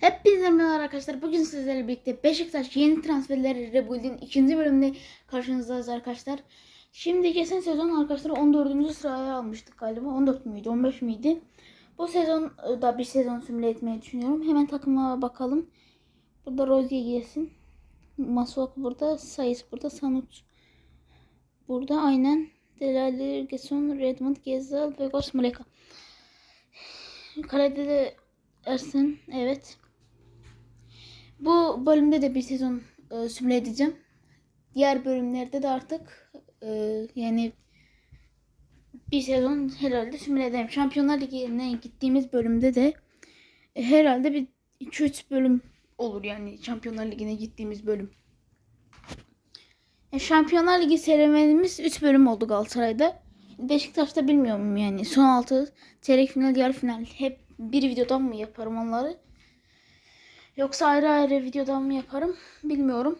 Hepinize merhaba arkadaşlar. Bugün sizlerle birlikte Beşiktaş yeni transferleri Rebuild'in ikinci bölümünde karşınızdayız arkadaşlar. Şimdi geçen sezon arkadaşlar 14. sıraya almıştık galiba. 14 müydü 15 miydi? Bu sezon e, da bir sezon simüle etmeyi düşünüyorum. Hemen takıma bakalım. Burada Rozier gelsin. Masuak burada. Sayıs burada. Sanut burada. Aynen. Delali, Gerson, Redmond, Gezal, Vegos, Muleka. Kalede de Ersin. Evet. Bu bölümde de bir sezon e, simüle edeceğim. Diğer bölümlerde de artık e, yani bir sezon herhalde simüle edeyim. Şampiyonlar Ligi'ne gittiğimiz bölümde de e, herhalde bir 2-3 bölüm olur yani Şampiyonlar Ligi'ne gittiğimiz bölüm. E, Şampiyonlar Ligi serüvenimiz 3 bölüm oldu Galatasaray'da. Beşiktaş'ta bilmiyorum yani. Son 6 çeyrek final, yarı final hep bir videodan mı yaparım onları? Yoksa ayrı ayrı videodan mı yaparım bilmiyorum.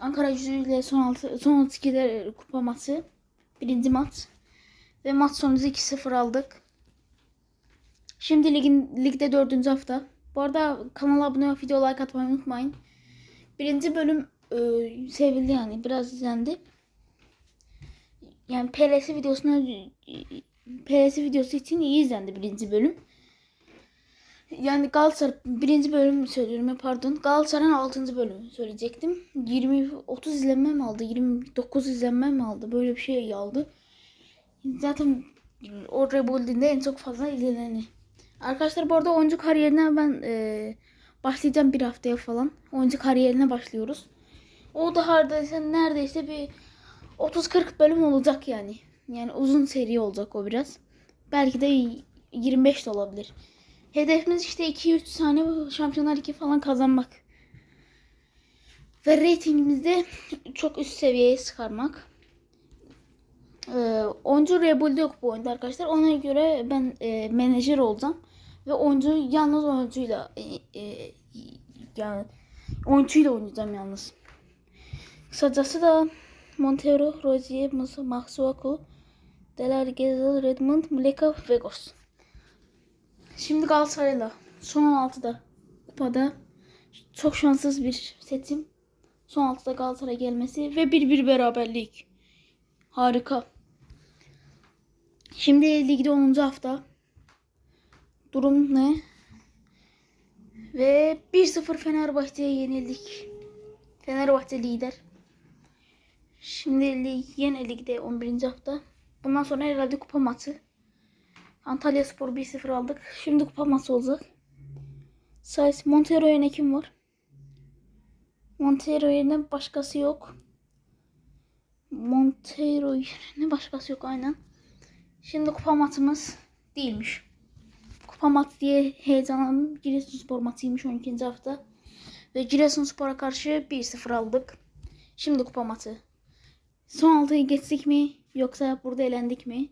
Ankara gücüyle son 6 son 32'de kupa maçı. Birinci maç. Ve maç sonucu 2-0 aldık. Şimdi ligin ligde dördüncü hafta. Bu arada kanala abone olup video like atmayı unutmayın. Birinci bölüm e, sevildi yani biraz izlendi. Yani PLS videosuna PLS videosu için iyi izlendi birinci bölüm. Yani Galatasaray birinci bölüm söylüyorum pardon. Galatasaray'ın 6. bölümü söyleyecektim. 20 30 izlenme mi aldı? 29 izlenme mi aldı? Böyle bir şey aldı. Zaten o Rebuild'inde en çok fazla izleneni. Arkadaşlar bu arada oyuncu kariyerine ben e, başlayacağım bir haftaya falan. Oyuncu kariyerine başlıyoruz. O da neredeyse, neredeyse bir 30-40 bölüm olacak yani. Yani uzun seri olacak o biraz. Belki de 25 de olabilir. Hedefimiz işte 2-3 tane Şampiyonlar Ligi falan kazanmak. Ve reytingimizi çok üst seviyeye çıkarmak. Ee, oyuncu rebuild yok bu oyunda arkadaşlar. Ona göre ben e, menajer olacağım. Ve oyuncu yalnız oyuncuyla e, e, yani oyuncuyla oynayacağım yalnız. Kısacası da Montero, Rozier, Mahsuaku, Delali, Gezal, Redmond, Muleka, Vegos. Şimdi Galatasaray'la son 16'da kupada çok şanssız bir seçim. Son 6'da Galatasaray gelmesi ve bir bir beraberlik. Harika. Şimdi ligde 10. hafta. Durum ne? Ve 1-0 Fenerbahçe'ye yenildik. Fenerbahçe lider. Şimdi lig, yine ligde 11. hafta. Bundan sonra herhalde kupa maçı. Antalya Spor 1-0 aldık. Şimdi kupa maçı olacak. Sayıs Montero yerine kim var? Montero yerine başkası yok. Montero yerine başkası yok aynen. Şimdi kupa maçımız değilmiş. Kupa maçı diye heyecanlandım. Giresunspor maçıymış 12. hafta. Ve Giresunspor'a karşı 1-0 aldık. Şimdi kupa maçı. Son 6'yı geçtik mi? Yoksa burada elendik mi?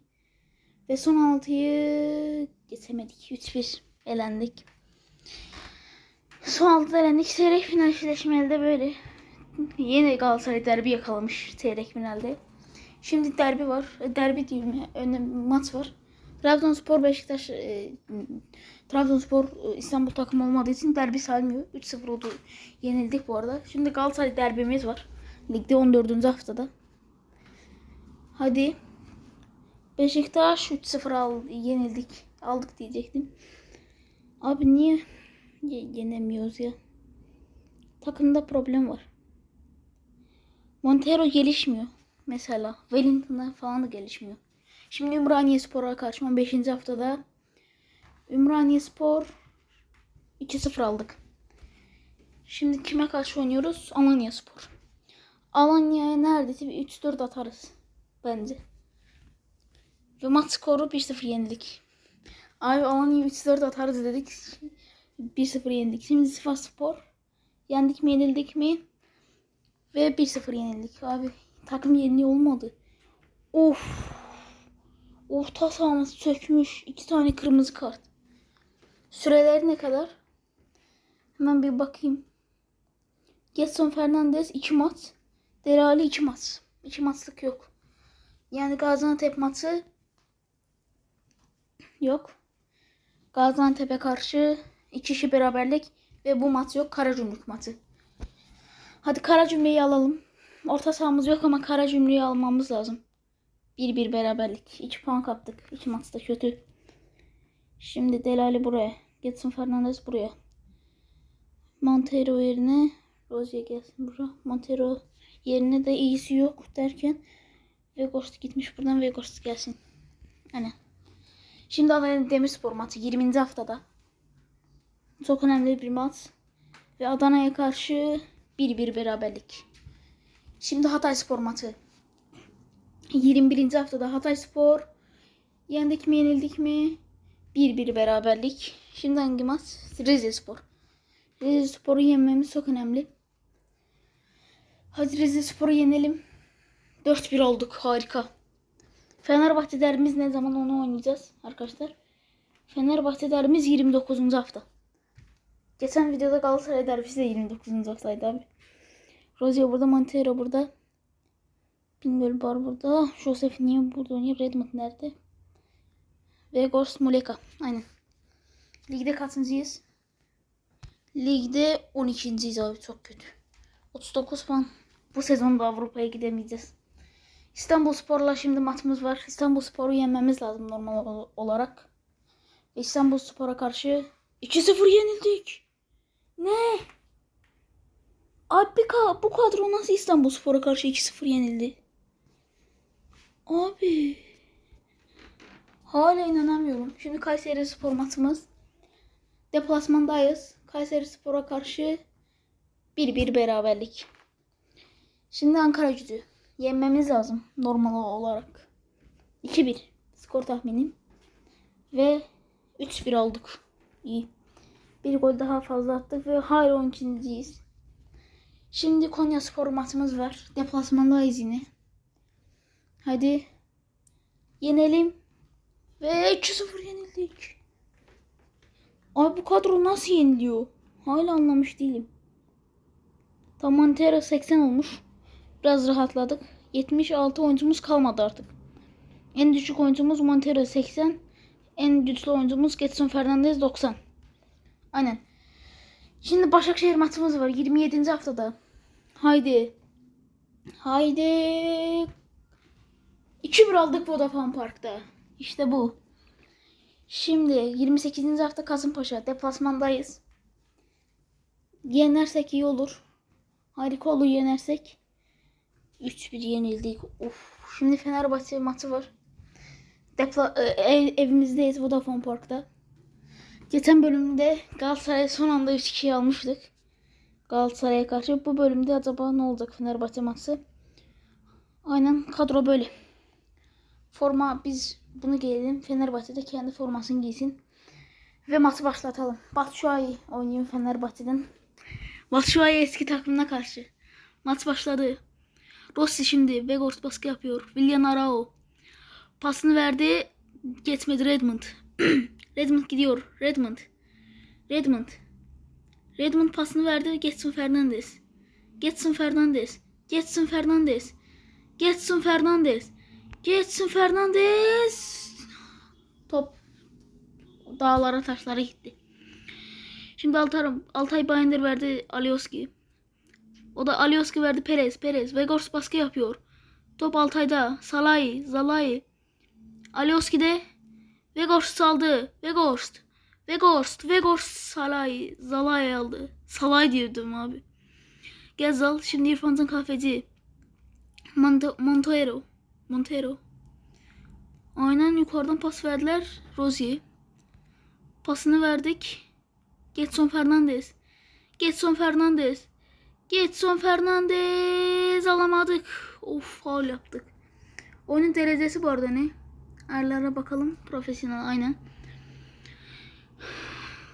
Ve son 6'yı geçemedik. 3-1 elendik. Son 6'da elendik. Çeyrek final eşleşmelde böyle. Yine Galatasaray derbi yakalamış çeyrek finalde. Şimdi derbi var. E, Derbi değil mi? Önde maç var. Trabzonspor Beşiktaş e, Trabzonspor e, İstanbul takımı olmadığı için derbi saymıyor. 3-0 oldu. Yenildik bu arada. Şimdi Galatasaray derbimiz var. Ligde 14. haftada. Hadi. Beşiktaş 3-0 al, yenildik. Aldık diyecektim. Abi niye ye- yenemiyoruz ya? Takımda problem var. Montero gelişmiyor. Mesela Wellington'a falan da gelişmiyor. Şimdi Ümraniye Spor'a karşı 15. haftada Ümraniye Spor 2-0 aldık. Şimdi kime karşı oynuyoruz? Alanya Spor. Alanya'ya neredeyse bir 3-4 atarız. Bence. Ve maç skoru 1-0 yenildik. Abi Alanya'ya 3-4 atarız dedik. 1-0 yenildik. Şimdi Sivas Spor. Yendik mi yenildik mi? Ve 1-0 yenildik. Abi takım yeniliği olmadı. Of. Orta sahamız sökmüş. iki tane kırmızı kart. Süreleri ne kadar? Hemen bir bakayım. Getson Fernandez 2 maç. Derali 2 maç. 2 maçlık yok. Yani Gaziantep maçı yok. Gaziantep'e karşı iki kişi beraberlik Ve bu maç yok. Karagümrük maçı. Hadi Karagümrük'ü alalım. Orta sahamız yok ama Karagümrük'ü almamız lazım. 1-1 beraberlik. 2 puan kaptık. 2 maçta kötü. Şimdi Delali buraya. Getson Fernandez buraya. Montero yerine Rozier gelsin buraya. Montero yerine de iyisi yok derken Vegost gitmiş buradan Vegost gelsin. Aynen. Şimdi Adana Demirspor maçı 20. haftada. Çok önemli bir maç. Ve Adana'ya karşı 1-1 beraberlik. Şimdi Hatay Spor maçı. 21. haftada Hatay Spor yendik mi yenildik mi? 1-1 beraberlik. Şimdi hangi maç? Rize Spor. Rize Spor'u yenmemiz çok önemli. Hadi Rize Spor'u yenelim. 4-1 olduk. Harika. Fenerbahçe derbimiz ne zaman onu oynayacağız arkadaşlar. Fenerbahçe derbimiz 29. hafta. Geçen videoda Galatasaray derbisi de 29. haftaydı abi. Rozier burada, Montero burada. Bingöl var burada. Joseph niye burada oynuyor? Redmond nerede? Ve Muleka. Aynen. Ligde kaçıncıyız? Ligde 12.yiz abi çok kötü. 39 puan. Bu sezon da Avrupa'ya gidemeyeceğiz. İstanbul Spor'la şimdi maçımız var. İstanbul Spor'u yenmemiz lazım normal ol- olarak. İstanbul Spor'a karşı 2-0 yenildik. Ne? Abi bu kadro nasıl İstanbul Spor'a karşı 2-0 yenildi? Abi. Hala inanamıyorum. Şimdi Kayseri Spor maçımız. Deplasmandayız. Kayseri Spor'a karşı 1-1 beraberlik. Şimdi Ankara gücü. Yenmemiz lazım normal olarak. 2-1 skor tahminim. Ve 3-1 olduk. İyi. Bir gol daha fazla attık ve hala 12.yiz. Şimdi Konya Spor maçımız var. Deplasmandayız yine. Hadi. Yenelim. Ve 2-0 yenildik. Abi bu kadro nasıl yeniliyor? Hala anlamış değilim. Tam Montero 80 olmuş. Biraz rahatladık. 76 oyuncumuz kalmadı artık. En düşük oyuncumuz Montero 80. En güçlü oyuncumuz Getson Fernandez 90. Aynen. Şimdi Başakşehir maçımız var 27. haftada. Haydi. Haydi. 2-1 aldık Vodafone Park'ta. İşte bu. Şimdi 28. hafta Kasımpaşa deplasmandayız. Yenersek iyi olur. Harika olur yenersek. 3-1 yenildik. Of. Şimdi Fenerbahçe maçı var. Depla e, ev- evimizdeyiz Vodafone Park'ta. Geçen bölümde Galatasaray son anda 3-2 almıştık. Galatasaray'a karşı. Bu bölümde acaba ne olacak Fenerbahçe maçı? Aynen kadro böyle. Forma biz bunu giyelim. Fenerbahçe de kendi formasını giysin. Ve maçı başlatalım. Batshuayi oynuyor Fenerbahçe'den. Batshuayi eski takımına karşı. Maç başladı. Rossi şimdi Vegors baskı yapıyor. William Arao. Pasını verdi. Geçmedi Redmond. Redmond gidiyor. Redmond. Redmond. Redmond pasını verdi. Getson Fernandez. Getson Fernandez. Getson Fernandez. Getson Fernandez. Getson Fernandez. Top dağlara taşlara gitti. Şimdi Altay, Altay Bayındır verdi Alioski. O da Alioski verdi Perez. Perez. Vegors baskı yapıyor. Top Altay'da. Salay. Zalay. Alioski de Vegors saldı. Vegors. Vegors. Vegors Salay. Zalay aldı. Salay diyordum abi. Gezal. Şimdi İrfan'ın kahveci. Monte Montero. Montero. Aynen yukarıdan pas verdiler. Rozier. Pasını verdik. Getson Fernandez. Getson Fernandez. Getson Fernandez alamadık. Of faul yaptık. Oyunun derecesi bu arada ne? Ayarlara bakalım. Profesyonel aynen.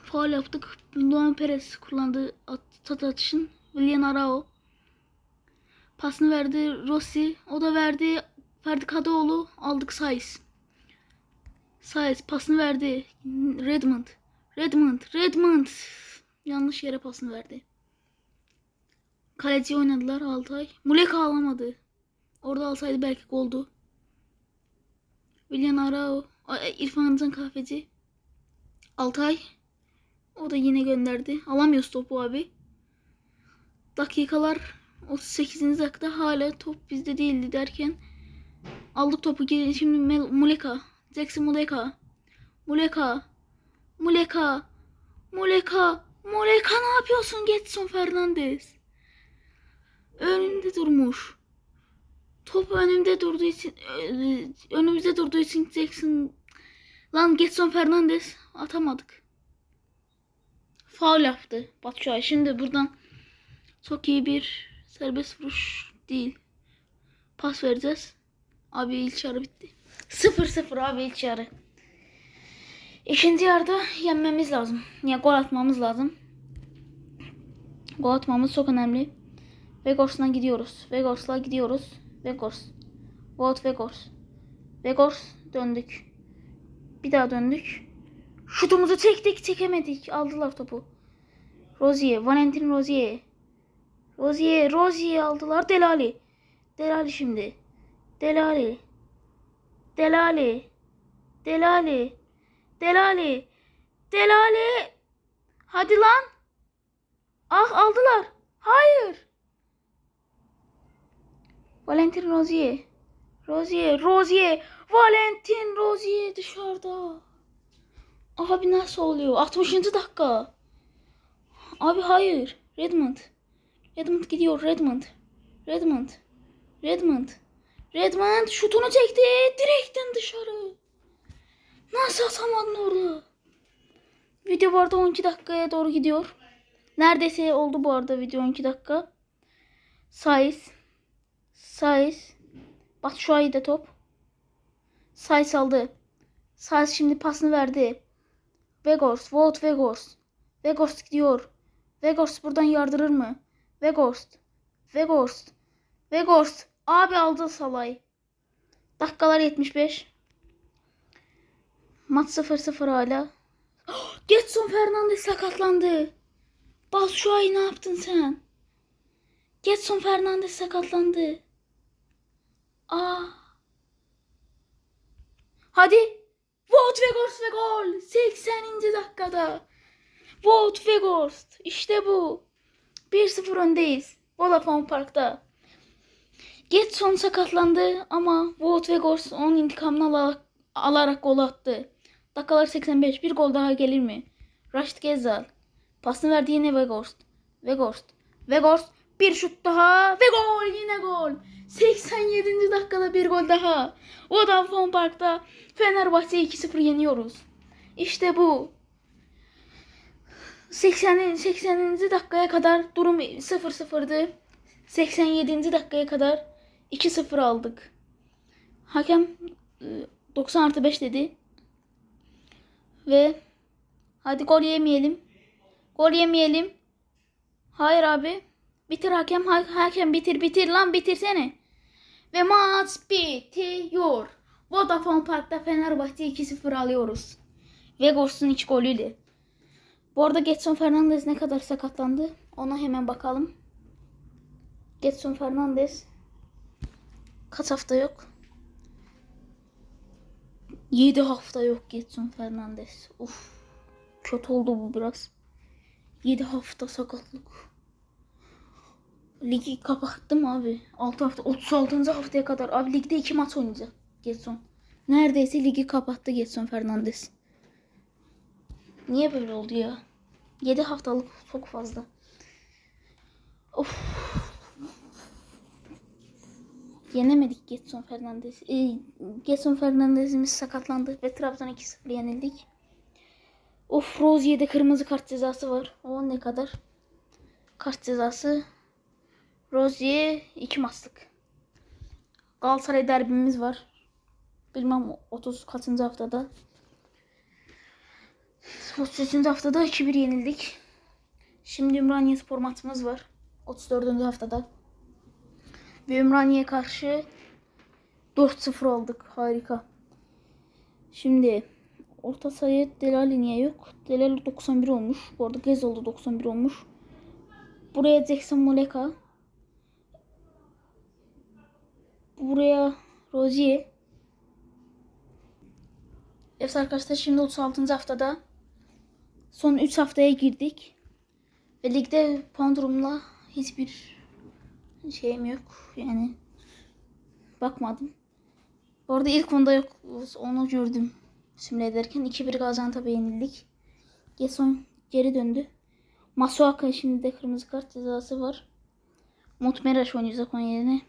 Faul yaptık. Luan Perez kullandığı at, tat atışın. William Arao. Pasını verdi Rossi. O da verdi. Ferdi Kadıoğlu. Aldık Saiz. Saiz pasını verdi. Redmond. Redmond. Redmond. Yanlış yere pasını verdi. Kaleci oynadılar Altay. Muleka alamadı. Orada alsaydı belki goldu. William Arao. İrfan Can kahveci. Altay. O da yine gönderdi. Alamıyoruz topu abi. Dakikalar 38. dakikada hala top bizde değildi derken aldık topu. Geri- Şimdi Mel- Muleka. Jackson Muleka. Muleka. Muleka. Muleka. Muleka ne yapıyorsun Getson Fernandez? Önünde durmuş. Top önümde durduğu için e, önümüzde durduğu için Jackson lan Getson Fernandez atamadık. Faul yaptı Batshuayi. Şimdi buradan çok iyi bir serbest vuruş değil. Pas vereceğiz. Abi ilk yarı bitti. 0-0 abi ilk yarı. İkinci yarıda yenmemiz lazım. Ya gol atmamız lazım. Gol atmamız çok önemli. Vegors'dan gidiyoruz. Vegors'la gidiyoruz. Vegors. Wout Vegors. Vegors döndük. Bir daha döndük. Şutumuzu çektik çekemedik. Aldılar topu. Rozier. Valentin Rozier. Rozier. Rozier aldılar. Delali. Delali şimdi. Delali. Delali. Delali. Delali. Delali. Hadi lan. Ah aldılar. Hayır. Valentin Rozier. Rozier. Rozier. Valentin Rozier dışarıda. Abi nasıl oluyor? 60. dakika. Abi hayır. Redmond. Redmond gidiyor. Redmond. Redmond. Redmond. Redmond şutunu çekti. Direkten dışarı. Nasıl atamadın orada? Video bu arada 12 dakikaya doğru gidiyor. Neredeyse oldu bu arada video 12 dakika. Saiz. Saiz. Batshuayi de top. Saiz aldı. Saiz şimdi pasını verdi. Vegors. Wout Vegors. Vegors gidiyor. Vegors buradan yardırır mı? Vegors. Vegors. Vegors. Abi aldı Salay. Dakikalar 75. Maç 0-0 hala. Getson Fernandes sakatlandı. Batshuayi ne yaptın sen? Getson Fernandes sakatlandı. Aa. Hadi. Wout Weghorst ve gol. 80. dakikada. Wout Weghorst. İşte bu. 1-0 öndeyiz. Vodafone Park'ta. Getson sakatlandı ama Wout Weghorst onun intikamını alarak, alarak gol attı. Dakikalar 85. Bir gol daha gelir mi? Rashid Gezzal. Pasını verdi yine Weghorst. Weghorst. Weghorst. Bir şut daha ve gol. 87. dakikada bir gol daha. Vodafone Park'ta Fenerbahçe 2-0 yeniyoruz. İşte bu. 80. 80. dakikaya kadar durum 0-0'dı. 87. dakikaya kadar 2-0 aldık. Hakem e, 90 artı 5 dedi. Ve hadi gol yemeyelim. Gol yemeyelim. Hayır abi. Bitir hakem. Ha- hakem bitir bitir lan bitirsene. Ve maç bitiyor. Vodafone Park'ta Fenerbahçe 2-0 alıyoruz. Vegors'un iç golüydü. Bu arada Getson Fernandez ne kadar sakatlandı? Ona hemen bakalım. Getson Fernandez kaç hafta yok? 7 hafta yok Getson Fernandez. Uf. Kötü oldu bu biraz. 7 hafta sakatlık. Ligi kapattım abi. 6 hafta 36. haftaya kadar. Abi ligde 2 maç oynayacak Getson. Neredeyse ligi kapattı Getson Fernandes. Niye böyle oldu ya? 7 haftalık çok fazla. Of. Yenemedik Getson Fernandes. Ee, Getson Fernandes'imiz sakatlandı ve Trabzon 2-0 yenildik. Of Rozier'de kırmızı kart cezası var. O ne kadar? Kart cezası. Rozier 2 maçlık. Galatasaray derbimiz var. Bilmem 30 kaçıncı haftada. 38. haftada 2-1 yenildik. Şimdi Ümraniye spor maçımız var. 34. haftada. Ve Ümraniye karşı 4-0 aldık. Harika. Şimdi orta sayı Delali niye yok? Delali 91 olmuş. Bu arada Gez oldu 91 olmuş. Buraya Jackson Moleka. Buraya Rozier. Evet arkadaşlar şimdi 36. haftada Son 3 haftaya girdik. Ve ligde puan durumla hiçbir şeyim yok. Yani bakmadım. Bu arada ilk onda yok. Onu gördüm. Simüle ederken 2-1 Gaziantep'e yenildik. Gerson geri döndü. Masuaka şimdi de kırmızı kart cezası var. Mutmeraş oynayacak onun yerine.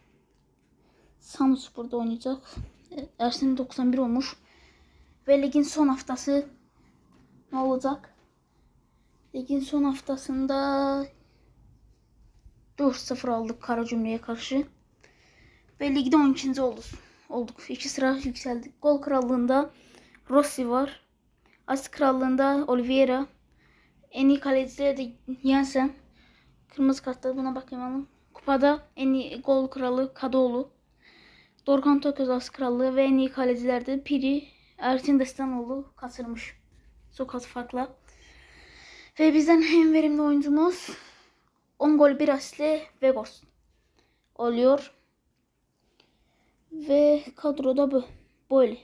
Samspor'da oynayacak. E, Ersin 91 olmuş. Ve ligin son haftası ne olacak? Ligin son haftasında 4-0 aldık Karacümle'ye karşı. Ve ligde 12. olduk. olduk. İki sıra yükseldik. Gol krallığında Rossi var. As krallığında Oliveira. En iyi kalecileri de Jensen. Kırmızı kartlar buna bakmayalım. Kupada en iyi gol kralı Kadıoğlu. Dorkan Toköz as krallığı ve en iyi kaleciler de Piri Ersin Destanoğlu kasırmış. Çok farkla. Ve bizden en verimli oyuncumuz 10 gol 1 asistle Vegos oluyor. Ve kadroda bu. Böyle.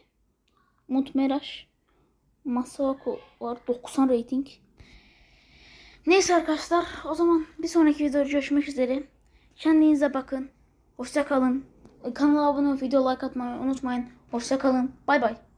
Umut Meraş. Masako var. 90 rating. Neyse arkadaşlar. O zaman bir sonraki videoda görüşmek üzere. Kendinize bakın. Hoşça kalın. Kanala abone olup video like atmayı unutmayın. Hoşça kalın. Bay bay.